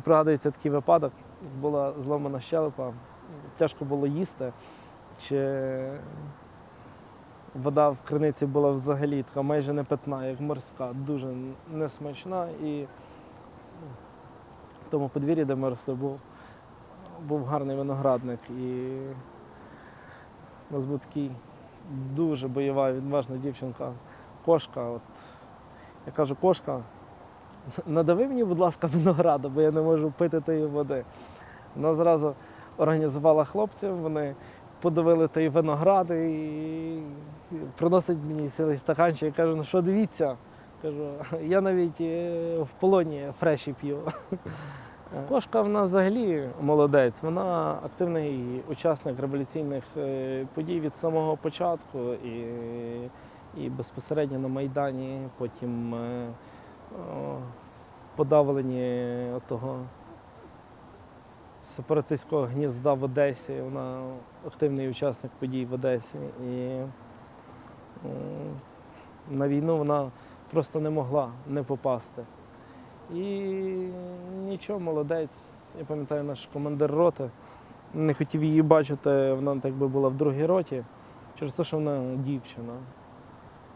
Пригадується такий випадок, була зломана щелепа, тяжко було їсти. Чи вода в криниці була взагалі така майже не питна, як морська, дуже несмачна. І в тому подвір'ї, де ми росли, був, був гарний виноградник. І у нас був такий дуже бойова, відважна дівчинка, кошка. От, я кажу, кошка, надави мені, будь ласка, винограду, бо я не можу пити тієї води. Вона зразу організувала хлопців, вони подавили той виноград і приносить мені цілий стаканчик і каже, ну що дивіться. Кажу, я навіть е, в полоні фреші п'ю. Кошка в нас взагалі молодець, вона активний учасник революційних е, подій від самого початку і, і безпосередньо на Майдані, потім подавленні того сепаратистського гнізда в Одесі. Вона активний учасник подій в Одесі. І на війну вона просто не могла не попасти. І нічого, молодець. Я пам'ятаю, наш командир роти не хотів її бачити, вона так би була в другій роті, через те, що вона дівчина.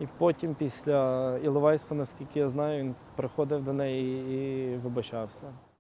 І потім, після Іловайська, наскільки я знаю, він приходив до неї і вибачався.